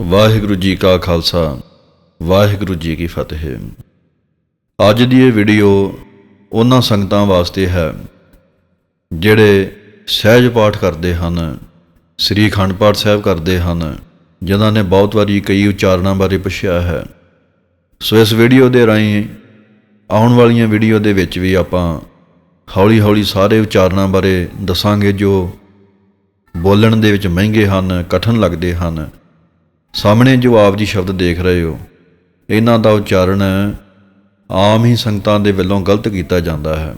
ਵਾਹਿਗੁਰੂ ਜੀ ਕਾ ਖਾਲਸਾ, ਵਾਹਿਗੁਰੂ ਜੀ ਕੀ ਫਤਿਹ। ਅੱਜ ਦੀ ਇਹ ਵੀਡੀਓ ਉਹਨਾਂ ਸੰਗਤਾਂ ਵਾਸਤੇ ਹੈ, ਜਿਹੜੇ ਸਹਿਜ ਪਾਠ ਕਰਦੇ ਹਨ, ਸ੍ਰੀ ਅਖੰਡ ਪਾਠ ਸਾਹਿਬ ਕਰਦੇ ਹਨ, ਜਿਨ੍ਹਾਂ ਨੇ ਬਹੁਤ ਵਾਰੀ ਕਈ ਉਚਾਰਨਾਂ ਬਾਰੇ ਪੁੱਛਿਆ ਹੈ। ਸੋ ਇਸ ਵੀਡੀਓ ਦੇ ਰਾਹੀਂ ਆਉਣ ਵਾਲੀਆਂ ਵੀਡੀਓ ਦੇ ਵਿੱਚ ਵੀ ਆਪਾਂ ਹੌਲੀ-ਹੌਲੀ ਸਾਰੇ ਉਚਾਰਨਾਂ ਬਾਰੇ ਦੱਸਾਂਗੇ ਜੋ ਬੋਲਣ ਦੇ ਵਿੱਚ ਮਹਿੰਗੇ ਹਨ, ਕਠਨ ਲੱਗਦੇ ਹਨ। ਸਾਹਮਣੇ ਜੋ ਆਪ ਜੀ ਸ਼ਬਦ ਦੇਖ ਰਹੇ ਹੋ। ਇਹਨਾਂ ਦਾ ਉਚਾਰਨ ਆਮ ਹੀ ਸੰਗਤਾਂ ਦੇ ਵੱਲੋਂ ਗਲਤ ਕੀਤਾ ਜਾਂਦਾ ਹੈ।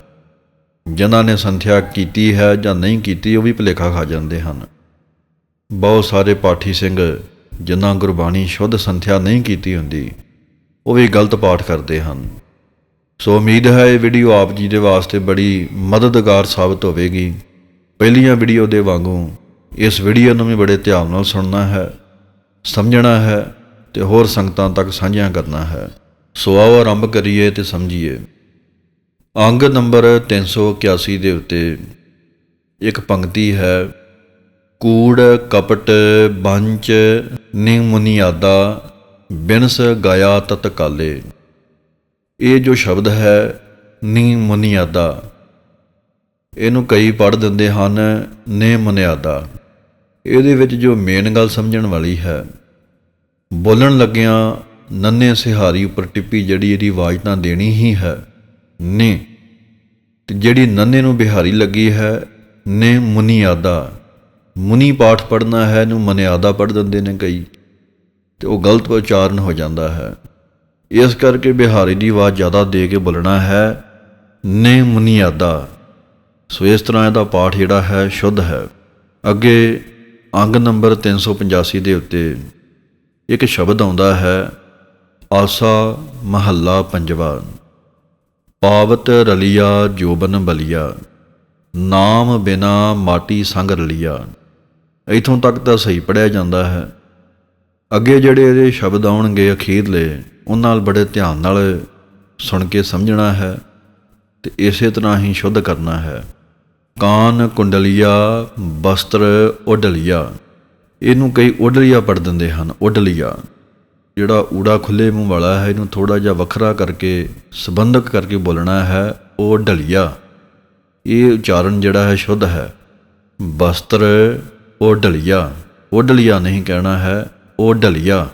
ਜਿਨ੍ਹਾਂ ਨੇ ਸੰਥਿਆ ਕੀਤੀ ਹੈ ਜਾਂ ਨਹੀਂ ਕੀਤੀ, ਉਹ ਵੀ ਭੁਲੇਖਾ ਖਾ ਜਾਂਦੇ ਹਨ। ਬਹੁਤ ਸਾਰੇ ਪਾਠੀ ਸਿੰਘ ਜਿਨ੍ਹਾਂ ਗੁਰਬਾਣੀ ਸ਼ੁੱਧ ਸੰਥਿਆ ਨਹੀਂ ਕੀਤੀ ਹੁੰਦੀ, ਉਹ ਵੀ ਗਲਤ ਪਾਠ ਕਰਦੇ ਹਨ। ਸੋ ਉਮੀਦ ਹੈ ਇਹ ਵੀਡੀਓ ਆਪ ਜੀ ਦੇ ਵਾਸਤੇ ਬੜੀ ਮਦਦਗਾਰ ਸਾਬਤ ਹੋਵੇਗੀ। ਪਹਿਲੀਆਂ ਵੀਡੀਓ ਦੇ ਵਾਂਗੂ ਇਸ ਵੀਡੀਓ ਨੂੰ ਵੀ ਬੜੇ ਧਿਆਨ ਨਾਲ ਸੁਣਨਾ ਹੈ। ਸਮਝਣਾ ਹੈ ਤੇ ਹੋਰ ਸੰਗਤਾਂ ਤੱਕ ਸਾਂਝਾ ਕਰਨਾ ਹੈ। ਸੋ ਆਓ ਆਰੰਭ ਕਰੀਏ ਤੇ ਸਮਝੀਏ। ਅੰਗ ਨੰਬਰ 381 ਦੇ ਉੱਤੇ ਇੱਕ ਪੰਕਤੀ ਹੈ, ਕੂੜ, ਕਪਟ, ਬੰਚ ਨਿਮੁਨੀਆਦਾ ਬਿਨਸ, ਗਾਇਆ, ਤਤਕਾਲੇ। ਇਹ ਜੋ ਸ਼ਬਦ ਹੈ ਨਿਮੁਨੀਆਦਾ ਇਹਨੂੰ ਕਈ ਪੜ੍ਹ ਦਿੰਦੇ ਹਨ ਨੇ ਮਨਿਆਦਾ। ਇਹਦੇ ਵਿੱਚ ਜੋ ਮੇਨ ਗੱਲ ਸਮਝਣ ਵਾਲੀ ਹੈ, ਬੋਲਣ ਲੱਗਿਆਂ ਨੰਨੇ ਸਿਹਾਰੀ ਉੱਪਰ ਟਿੱਪੀ ਜਿਹੜੀ ਇਹਦੀ ਆਵਾਜ਼ ਤਾਂ ਦੇਣੀ ਹੀ ਹੈ, ਨੇ। ਤੇ ਜਿਹੜੀ ਨੰਨੇ ਨੂੰ ਬਿਹਾਰੀ ਲੱਗੀ ਹੈ, ਨੇ ਮੁਨੀਆਦਾ। ਮੁਨੀ ਪਾਠ ਪੜਨਾ ਹੈ, ਇਹਨੂੰ ਮਨਿਆਦਾ ਪੜ ਦਿੰਦੇ ਨੇ ਕਈ, ਤੇ ਉਹ ਗਲਤ ਉਚਾਰਨ ਹੋ ਜਾਂਦਾ ਹੈ। ਇਸ ਕਰਕੇ ਬਿਹਾਰੀ ਦੀ ਆਵਾਜ਼ ਜ਼ਿਆਦਾ ਦੇ ਕੇ ਬੋਲਣਾ ਹੈ, ਨੇ ਮੁਨੀਆਦਾ। ਸੋ ਇਸ ਤਰ੍ਹਾਂ ਇਹਦਾ ਪਾਠ ਜਿਹੜਾ ਹੈ, ਸ਼ੁੱਧ ਹੈ। ਅੱਗੇ ਅੰਗ ਨੰਬਰ 385 ਦੇ ਉੱਤੇ ਇੱਕ ਸ਼ਬਦ ਆਉਂਦਾ ਹੈ, ਆਸਾ ਮਹੱਲਾ ਪੰਜਵਾ। ਪਾਵਤ ਰਲੀਆ ਜੋਬਨ ਬਲੀਆ, ਨਾਮ ਬਿਨਾ ਮਾਟੀ ਸੰਗ ਰਲੀਆ। ਇਥੋਂ ਤੱਕ ਤਾਂ ਸਹੀ ਪੜਿਆ ਜਾਂਦਾ ਹੈ। ਅੱਗੇ ਜਿਹੜੇ ਇਹਦੇ ਸ਼ਬਦ ਆਉਣਗੇ ਅਖੀਰਲੇ, ਉਹਨਾਂ ਨਾਲ ਬੜੇ ਧਿਆਨ ਨਾਲ ਸੁਣ ਕੇ ਸਮਝਣਾ ਹੈ ਤੇ ਇਸੇ ਤਰ੍ਹਾਂ ਹੀ ਸ਼ੁੱਧ ਕਰਨਾ ਹੈ। ਕਾਨ ਕੁੰਡਲੀਆ, ਬਸਤਰ ਉਡਲੀਆ। ਇਹਨੂੰ ਕਈ ਉਡਲੀਆ ਪੜ ਦਿੰਦੇ ਹਨ, ਉਡਲੀਆ। ਜਿਹੜਾ ਊੜਾ ਖੁੱਲੇ ਮੂੰਹ ਵਾਲਾ ਹੈ, ਇਹਨੂੰ ਥੋੜਾ ਜਿਹਾ ਵੱਖਰਾ ਕਰਕੇ, ਸੰਬੰਧਕ ਕਰਕੇ ਬੋਲਣਾ ਹੈ ਉਹ ਢਲੀਆ ਇਹ ਉਚਾਰਨ ਜਿਹੜਾ ਹੈ, ਸ਼ੁੱਧ ਹੈ। ਬਸਤਰ ਉਹ ਢਲੀਆ ਉਡਲੀਆ ਨਹੀਂ ਕਹਿਣਾ ਹੈ ਉਹ ਡਲੀਆ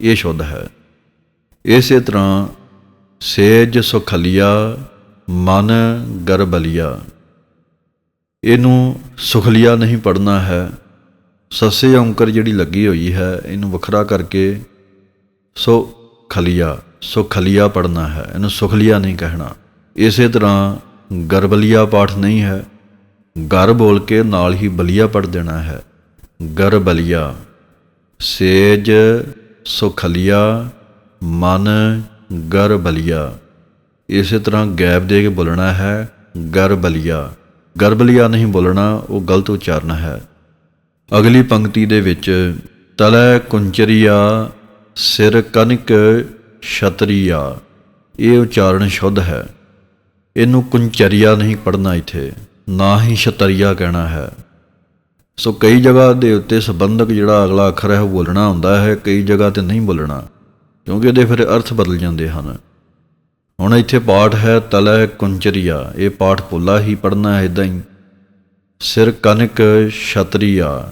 ਇਹ ਸ਼ੁੱਧ ਹੈ। ਇਸੇ ਤਰ੍ਹਾਂ ਸੇਜ ਸੁਖਲੀਆ, ਮਨ ਗਰਬਲੀਆ। ਇਹਨੂੰ ਸੁਖਲੀਆ ਨਹੀਂ ਪੜਨਾ ਹੈ। ਸੱਸੇ ਔਂਕਰ ਜਿਹੜੀ ਲੱਗੀ ਹੋਈ ਹੈ, ਇਹਨੂੰ ਵੱਖਰਾ ਕਰਕੇ ਸੋ ਖਲੀਆ ਸੋ ਖਲੀਆ ਪੜਨਾ ਹੈ। ਇਹਨੂੰ ਸੁਖਲੀਆ ਨਹੀਂ ਕਹਿਣਾ। ਇਸੇ ਤਰ੍ਹਾਂ ਗਰਬਲੀਆ ਪਾਠ ਨਹੀਂ ਹੈ। ਗਰ ਬੋਲ ਕੇ ਨਾਲ ਹੀ ਬਲੀਆ ਪੜ ਦੇਣਾ ਹੈ। ਗਰਬਲੀਆ, ਸੇਜ ਸੁਖਲੀਆ, ਮਨ ਗਰਬਲੀਆ। ਇਸੇ ਤਰ੍ਹਾਂ ਗੈਪ ਦੇ ਕੇ ਬੋਲਣਾ ਹੈ, ਗਰਬਲੀਆ। ਗਰਬਲੀਆ ਨਹੀਂ ਬੋਲਣਾ, ਉਹ ਗਲਤ ਉਚਾਰਨ ਹੈ। ਅਗਲੀ ਪੰਕਤੀ ਦੇ ਵਿੱਚ, ਤਲੈ ਕੁੰਚਰੀਆ, ਸਿਰ ਕਨਕ ਛਤਰੀਆ। ਇਹ ਉਚਾਰਨ ਸ਼ੁੱਧ ਹੈ। ਇਹਨੂੰ ਕੁੰਚਰੀਆ ਨਹੀਂ ਪੜਨਾ ਇੱਥੇ, ਨਾ ਹੀ ਛਤਰੀਆ ਕਹਿਣਾ ਹੈ। ਸੋ ਕਈ ਜਗ੍ਹਾ ਦੇ ਉੱਤੇ ਸੰਬੰਧਕ ਜਿਹੜਾ ਅਗਲਾ ਅੱਖਰ ਹੈ, ਉਹ ਬੋਲਣਾ ਹੁੰਦਾ ਹੈ, ਕਈ ਜਗ੍ਹਾ ਤੇ ਨਹੀਂ ਬੋਲਣਾ, ਕਿਉਂਕਿ ਇਹਦੇ ਫਿਰ ਅਰਥ ਬਦਲ ਜਾਂਦੇ ਹਨ। ਹੁਣ ਇੱਥੇ ਪਾਠ ਹੈ ਤਲੈ ਕੁੰਚਰੀਆ ਇਹ ਪਾਠ ਪੋਲਾ ਹੀ ਪੜਨਾ ਹੈ ਇਦਾਂ ਹੀ। ਸਿਰ ਕਨਕ ਛਤਰੀਆ।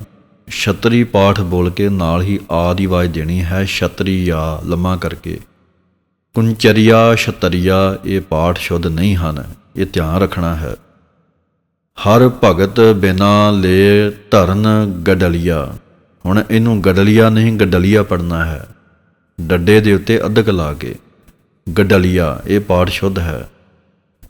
ਛਤਰੀ ਪਾਠ ਬੋਲ ਕੇ ਨਾਲ ਹੀ ਆ ਦੀ ਆਵਾਜ਼ ਦੇਣੀ ਹੈ ਛਤਰੀਆ ਲੰਮਾ ਕਰਕੇ। ਕੁੰਚਰੀਆ, ਛਤਰੀਆ, ਇਹ ਪਾਠ ਸ਼ੁੱਧ ਨਹੀਂ ਹਨ। ਇਹ ਧਿਆਨ ਰੱਖਣਾ ਹੈ। ਹਰ ਭਗਤ ਬਿਨਾ ਲੇ ਧਰਨ ਗਡਲੀਆ। ਹੁਣ ਇਹਨੂੰ ਗਡਲੀਆ ਨਹੀਂ, ਗਡਲੀਆ ਪੜਨਾ ਹੈ। ਡੱਡੇ ਦੇ ਉੱਤੇ ਅਧਕ ਲਾ ਕੇ। ਗਡਲੀਆ, ਇਹ ਪਾਠ ਸ਼ੁੱਧ ਹੈ।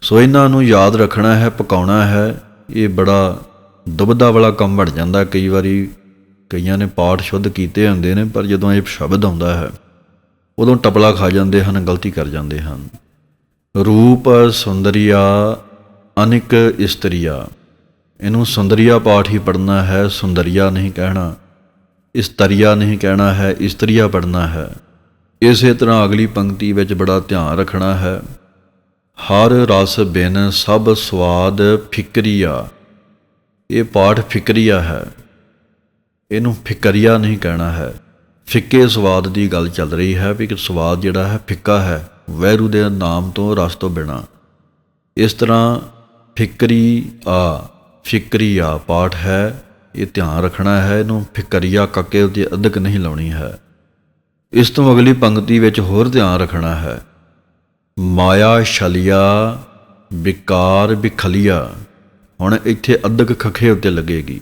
ਸੋ ਇਹਨਾਂ ਨੂੰ ਯਾਦ ਰੱਖਣਾ ਹੈ, ਪਕਾਉਣਾ ਹੈ। ਇਹ ਬੜਾ ਦੁਬਦਾ ਵਾਲਾ ਕੰਮ ਬਣ ਜਾਂਦਾ। ਕਈ ਵਾਰੀ ਕਈਆਂ ਨੇ ਪਾਠ ਸ਼ੁੱਧ ਕੀਤੇ ਹੁੰਦੇ ਨੇ, ਪਰ ਜਦੋਂ ਇਹ ਸ਼ਬਦ ਆਉਂਦਾ ਹੈ, ਉਦੋਂ ਟਪਲਾ ਖਾ ਜਾਂਦੇ ਹਨ, ਗਲਤੀ ਕਰ ਜਾਂਦੇ ਹਨ। ਰੂਪ ਸੁੰਦਰੀਆ, ਅਨਿਕ ਇਸਤਰੀਆ। ਇਹਨੂੰ ਸੁੰਦਰੀਆ ਪਾਠ ਹੀ ਪੜਨਾ ਹੈ, ਸੁੰਦਰੀਆ ਨਹੀਂ ਕਹਿਣਾ। ਇਸਤਰੀਆ ਨਹੀਂ ਕਹਿਣਾ ਹੈ, ਇਸਤਰੀਆ ਪੜਨਾ ਹੈ। ਇਸੇ ਤਰ੍ਹਾਂ ਅਗਲੀ ਪੰਕਤੀ ਵਿੱਚ ਬੜਾ ਧਿਆਨ ਰੱਖਣਾ ਹੈ। ਹਰ ਰਸ ਬਿਨ ਸਭ ਸਵਾਦ ਫਿਕਰੀਆ। ਇਹ ਪਾਠ ਫਿਕਰੀਆ ਹੈ। ਇਹਨੂੰ ਫਿਕਰੀਆ ਨਹੀਂ ਕਹਿਣਾ ਹੈ। ਫਿੱਕੇ ਸਵਾਦ ਦੀ ਗੱਲ ਚੱਲ ਰਹੀ ਹੈ ਵੀ ਕਿ ਸਵਾਦ ਜਿਹੜਾ ਹੈ ਫਿੱਕਾ ਹੈ। ਵੈਰੂ ਦੇ ਨਾਮ ਤੋਂ ਰਸ ਤੋਂ ਬਿਨਾ। ਇਸ ਤਰ੍ਹਾਂ ਫਿਕਰੀ ਆ ਫਿਕਰੀ ਆ ਪਾਠ ਹੈ। ਇਹ ਧਿਆਨ ਰੱਖਣਾ ਹੈ। ਇਹਨੂੰ ਫਿਕਰੀਆ ਕੱਕੇ ਉੱਤੇ ਅਦਕ ਨਹੀਂ ਲਾਉਣੀ ਹੈ। ਇਸ ਤੋਂ ਅਗਲੀ ਪੰਕਤੀ ਵਿੱਚ ਹੋਰ ਧਿਆਨ ਰੱਖਣਾ ਹੈ। ਮਾਇਆ ਛਲਿਆ ਵਿਕਾਰ ਵਿਖਲਿਆ ਹੁਣ ਇੱਥੇ ਅਧਿਕ ਖਖੇ ਉੱਤੇ ਲੱਗੇਗੀ।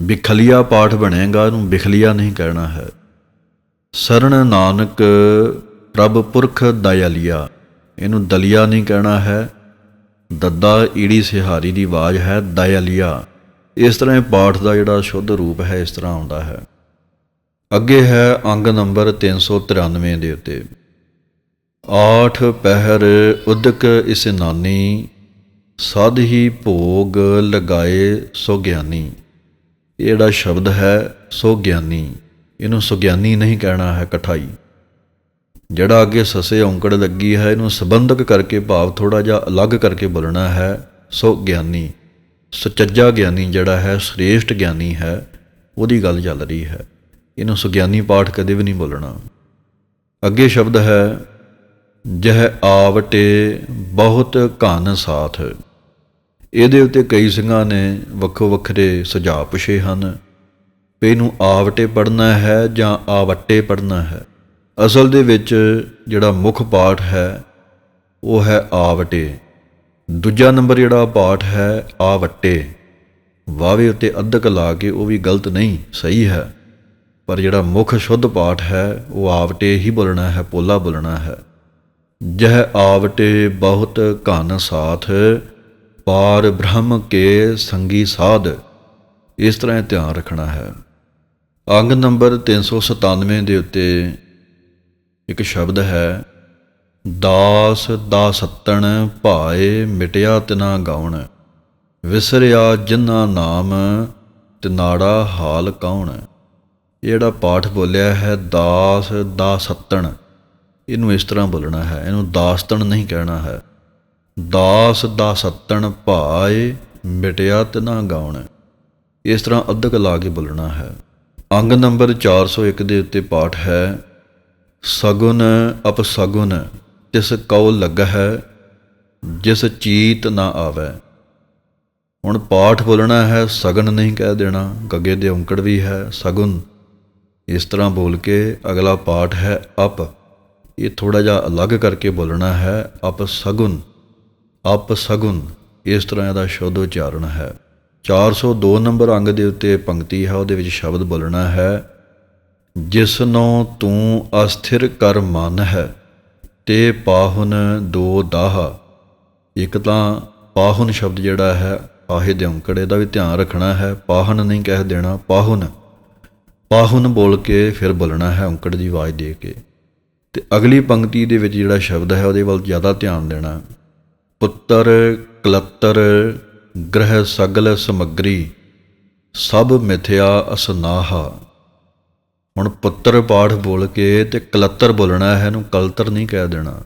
ਵਿਖਲਿਆ ਪਾਠ ਬਣੇਗਾ, ਇਹਨੂੰ ਵਿਖਲਿਆ ਨਹੀਂ ਕਹਿਣਾ ਹੈ। ਸਰਣ ਨਾਨਕ, ਪ੍ਰਭ ਪੁਰਖ ਦਇਆਲਿਆ। ਇਹਨੂੰ ਦਲਿਆ ਨਹੀਂ ਕਹਿਣਾ ਹੈ। ਦੱਦਾ ਈੜੀ ਸਿਹਾਰੀ ਦੀ ਆਵਾਜ਼ ਹੈ, ਦਇਆਲਿਆ। ਇਸ ਤਰ੍ਹਾਂ ਇਹ ਪਾਠ ਦਾ ਜਿਹੜਾ ਸ਼ੁੱਧ ਰੂਪ ਹੈ, ਇਸ ਤਰ੍ਹਾਂ ਆਉਂਦਾ ਹੈ। ਅੱਗੇ ਹੈ ਅੰਗ ਨੰਬਰ 393 ਦੇ ਉੱਤੇ। ਆਠ ਪਹਿਰ ਉਦਕ ਇਸਨਾਨੀ ਸਦ ਹੀ ਭੋਗ ਲਗਾਏ ਸੋ ਗਿਆਨੀ। ਇਹ ਜਿਹੜਾ ਸ਼ਬਦ ਹੈ, ਸੋ ਗਿਆਨੀ, ਇਹਨੂੰ ਸੁਗਿਆਨੀ ਨਹੀਂ ਕਹਿਣਾ ਹੈ, ਕਠਾਈ। ਜਿਹੜਾ ਅੱਗੇ ਸਸੇ ਔਂਕੜ ਲੱਗੀ ਹੈ, ਇਹਨੂੰ ਸੰਬੰਧਕ ਕਰਕੇ ਭਾਵ ਥੋੜਾ ਜਿਹਾ ਅਲੱਗ ਕਰਕੇ ਬੋਲਣਾ ਹੈ, ਸੋ ਗਿਆਨੀ। ਸੁਚੱਜਾ ਗਿਆਨੀ ਜਿਹੜਾ ਹੈ, ਸ੍ਰੇਸ਼ਟ ਗਿਆਨੀ ਹੈ, ਉਹਦੀ ਗੱਲ ਚੱਲ ਰਹੀ ਹੈ। ਇਹਨੂੰ ਸੁਗਿਆਨੀ ਪਾਠ ਕਦੇ ਵੀ ਨਹੀਂ ਬੋਲਣਾ। ਅੱਗੇ ਸ਼ਬਦ ਹੈ, ਜਹ ਆਵਟੇ ਬਹੁਤ ਘਨ ਸਾਥ। ਇਹਦੇ ਉੱਤੇ ਕਈ ਸਿੰਘਾਂ ਨੇ ਵੱਖੋ ਵੱਖਰੇ ਸੁਝਾਅ ਪੁੱਛੇ ਹਨ। ਵੀ ਇਹਨੂੰ ਆਵਟੇ ਪੜਨਾ ਹੈ ਜਾਂ ਆਵਟੇ ਪੜਨਾ ਹੈ? ਅਸਲ ਦੇ ਵਿੱਚ ਜਿਹੜਾ ਮੁੱਖ ਪਾਠ ਹੈ, ਉਹ ਹੈ ਆਵਟੇ। ਦੂਜਾ ਨੰਬਰ ਜਿਹੜਾ ਪਾਠ ਹੈ, ਆਵਟੇ। ਵਾਵੇ ਉੱਤੇ ਅੱਧਕ ਲਾ ਕੇ ਉਹ ਵੀ ਗਲਤ ਨਹੀਂ, ਸਹੀ ਹੈ। ਪਰ ਜਿਹੜਾ ਮੁੱਖ ਸ਼ੁੱਧ ਪਾਠ ਹੈ, ਉਹ ਆਵਟੇ ਹੀ ਬੋਲਣਾ ਹੈ, ਪੋਲਾ ਬੋਲਣਾ ਹੈ। ਜਹ ਆਵਟੇ ਬਹੁਤ ਘਨ ਸਾਥ, ਪਾਰ ਬ੍ਰਹਮ ਕੇ ਸੰਗੀ ਸਾਧ। ਇਸ ਤਰ੍ਹਾਂ ਧਿਆਨ ਰੱਖਣਾ ਹੈ। ਅੰਗ ਨੰਬਰ 397 ਦੇ ਉੱਤੇ ਇੱਕ ਸ਼ਬਦ ਹੈ, ਦਾਸ ਦਾ ਸੱਤਣ ਭਾਏ ਮਿਟਿਆ ਤਿਨਾ ਗਾਉਣ। ਵਿਸਰਿਆ ਜਿਨ੍ਹਾਂ ਨਾਮ ਤਿਨਾੜਾ ਹਾਲ ਕੌਣ ਇਹ ਜਿਹੜਾ ਪਾਠ ਬੋਲਿਆ ਹੈ ਦਾਸ ਦਾ ਸੱਤਣ। ਇਹਨੂੰ ਇਸ ਤਰ੍ਹਾਂ ਬੋਲਣਾ ਹੈ, ਇਹਨੂੰ ਦਾਸਤਣ ਨਹੀਂ ਕਹਿਣਾ ਹੈ। ਦਾਸ ਦਾ ਸੱਤਣ ਭਾਏ ਮਿਟਿਆ ਤਿਨਾ ਗਾਉਣ। ਇਸ ਤਰ੍ਹਾਂ ਅੱਧਕ ਲਾ ਕੇ ਬੋਲਣਾ ਹੈ। ਅੰਗ ਨੰਬਰ 401 ਦੇ ਉੱਤੇ ਪਾਠ ਹੈ, ਸਗੁਨ ਅਪਸਗੁਨ ਤਿਸ ਕਉ ਹੈ ਜਿਸ ਚੀਤ ਨਾ ਆਵੇ। ਹੁਣ ਪਾਠ ਬੋਲਣਾ ਹੈ, ਸਗਨ ਨਹੀਂ ਕਹਿ ਦੇਣਾ, ਗੱਗੇ ਦੇ ਔਂਕੜ ਵੀ ਹੈ, ਸਗੁਨ ਇਸ ਤਰ੍ਹਾਂ ਬੋਲ ਕੇ ਅਗਲਾ ਪਾਠ ਹੈ ਅਪ। ਇਹ ਥੋੜਾ ਜਿਹਾ ਅਲੱਗ ਕਰਕੇ ਬੋਲਣਾ ਹੈ, ਅਪ ਸਗੁਨ ਅਪ ਸਗੁਨ। ਇਸ ਤਰ੍ਹਾਂ ਇਹਦਾ ਸ਼ਬਦ ਉਚਾਰਨ ਹੈ। 402 ਨੰਬਰ ਅੰਗ ਦੇ ਉੱਤੇ ਪੰਕਤੀ ਹੈ, ਉਹਦੇ ਵਿੱਚ ਸ਼ਬਦ ਬੋਲਣਾ ਹੈ, ਜਿਸ ਨੂੰ ਤੂੰ ਅਸਥਿਰ ਕਰ ਮਨ ਹੈ, ਤੇ ਪਾਹੁਨ ਦੋ ਦਾਹ। ਇੱਕ ਤਾਂ ਪਾਹੁਨ ਸ਼ਬਦ ਜਿਹੜਾ ਹੈ, ਆਹੇ ਦੇ ਔਂਕੜੇ ਦਾ ਵੀ ਧਿਆਨ ਰੱਖਣਾ ਹੈ, ਪਾਹਨ ਨਹੀਂ ਕਹਿ ਦੇਣਾ, ਪਾਹੁਨ। ਪਾਹੁਨ ਬੋਲ ਕੇ ਫਿਰ ਬੋਲਣਾ ਹੈ ਔਂਕੜ ਦੀ ਆਵਾਜ਼ ਦੇ ਕੇ। ਤੇ ਅਗਲੀ ਪੰਕਤੀ ਦੇ ਵਿੱਚ ਜਿਹੜਾ ਸ਼ਬਦ ਹੈ, ਉਹਦੇ ਵੱਲ ਜ਼ਿਆਦਾ ਧਿਆਨ ਦੇਣਾ। ਪੁੱਤਰ, ਕਲੱਤਰ, ਗ੍ਰਹਿ ਸਗਲ ਸਮਗਰੀ, ਸਭ ਮਿਥਿਆ ਅਸਨਾਹਾ। ਹੁਣ ਪੁੱਤਰ ਪਾਠ ਬੋਲ ਕੇ ਤੇ ਕਲੱਤਰ ਬੋਲਣਾ ਹੈ ਇਹਨੂੰ ਕਲਤਰ ਨਹੀਂ ਕਹਿ ਦੇਣਾ।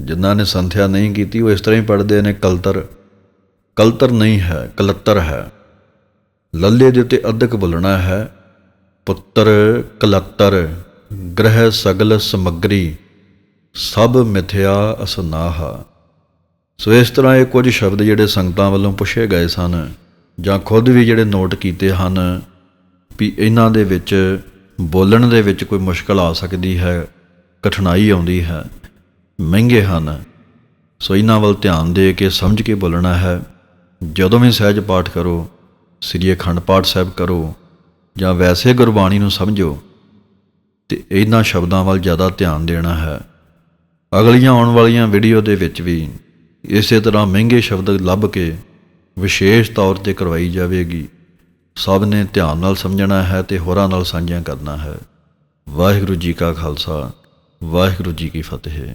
ਜਿਨ੍ਹਾਂ ਨੇ ਸੰਥਿਆ ਨਹੀਂ ਕੀਤੀ, ਉਹ ਇਸ ਤਰ੍ਹਾਂ ਹੀ ਪੜ੍ਹਦੇ ਨੇ ਕਲਤਰ। ਕਲਤਰ ਨਹੀਂ ਹੈ, ਕਲੱਤਰ ਹੈ। ਲੱਲੇ ਦੇ ਉੱਤੇ ਅਧਿਕ ਬੋਲਣਾ ਹੈ ਪੁੱਤਰ ਕਲੱਤਰ, ਗ੍ਰਹਿ ਸਗਲ ਸਮਗਰੀ, ਸਭ ਮਿਥਿਆ ਅਸਨਾਹਾ। ਸੋ ਇਸ ਤਰ੍ਹਾਂ ਇਹ ਕੁਝ ਸ਼ਬਦ ਜਿਹੜੇ ਸੰਗਤਾਂ ਵੱਲੋਂ ਪੁੱਛੇ ਗਏ ਸਨ, ਜਾਂ ਖੁਦ ਵੀ ਜਿਹੜੇ ਨੋਟ ਕੀਤੇ ਹਨ, ਵੀ ਇਹਨਾਂ ਦੇ ਵਿੱਚ ਬੋਲਣ ਦੇ ਵਿੱਚ ਕੋਈ ਮੁਸ਼ਕਲ ਆ ਸਕਦੀ ਹੈ, ਕਠਿਨਾਈ ਆਉਂਦੀ ਹੈ, ਮਹਿੰਗੇ ਹਨ। ਸੋ ਇਹਨਾਂ ਵੱਲ ਧਿਆਨ ਦੇ ਕੇ ਸਮਝ ਕੇ ਬੋਲਣਾ ਹੈ, ਜਦੋਂ ਵੀ ਸਹਿਜ ਪਾਠ ਕਰੋ, ਸ੍ਰੀ ਅਖੰਡ ਪਾਠ ਸਾਹਿਬ ਕਰੋ ਜਾਂ ਵੈਸੇ ਗੁਰਬਾਣੀ ਨੂੰ ਸਮਝੋ, ਤੇ ਇਹਨਾਂ ਸ਼ਬਦਾਂ ਵੱਲ ਜ਼ਿਆਦਾ ਧਿਆਨ ਦੇਣਾ ਹੈ। ਅਗਲੀਆਂ ਆਉਣ ਵਾਲੀਆਂ ਵੀਡੀਓ ਦੇ ਵਿੱਚ ਵੀ ਇਸੇ ਤਰ੍ਹਾਂ ਮਹਿੰਗੇ ਸ਼ਬਦ ਲੱਭ ਕੇ ਵਿਸ਼ੇਸ਼ ਤੌਰ ਤੇ ਕਰਵਾਈ ਜਾਵੇਗੀ। ਸਭ ਨੇ ਧਿਆਨ ਨਾਲ ਸਮਝਣਾ ਹੈ ਤੇ ਹੋਰਾਂ ਨਾਲ ਸਾਂਝਾ ਕਰਨਾ ਹੈ। ਵਾਹਿਗੁਰੂ ਜੀ ਕਾ ਖਾਲਸਾ, ਵਾਹਿਗੁਰੂ ਜੀ ਕੀ ਫਤਿਹ।